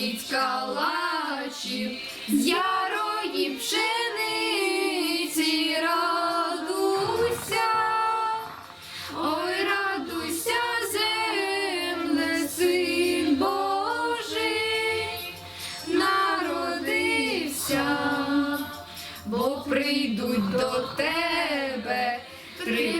кладіть калачів з ярої пшениці, радуйся, ой, радуйся, земле, син Божий, народився бо прийдуть до тебе три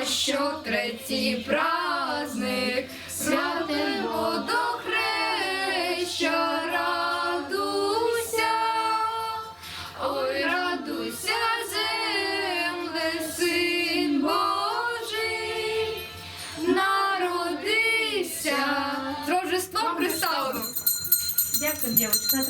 А що третій праздник святого до хреща, радуйся, ой, радуйся, земле, син Божий, народився. З Рождеством Христовим! Дякую, дівчатка.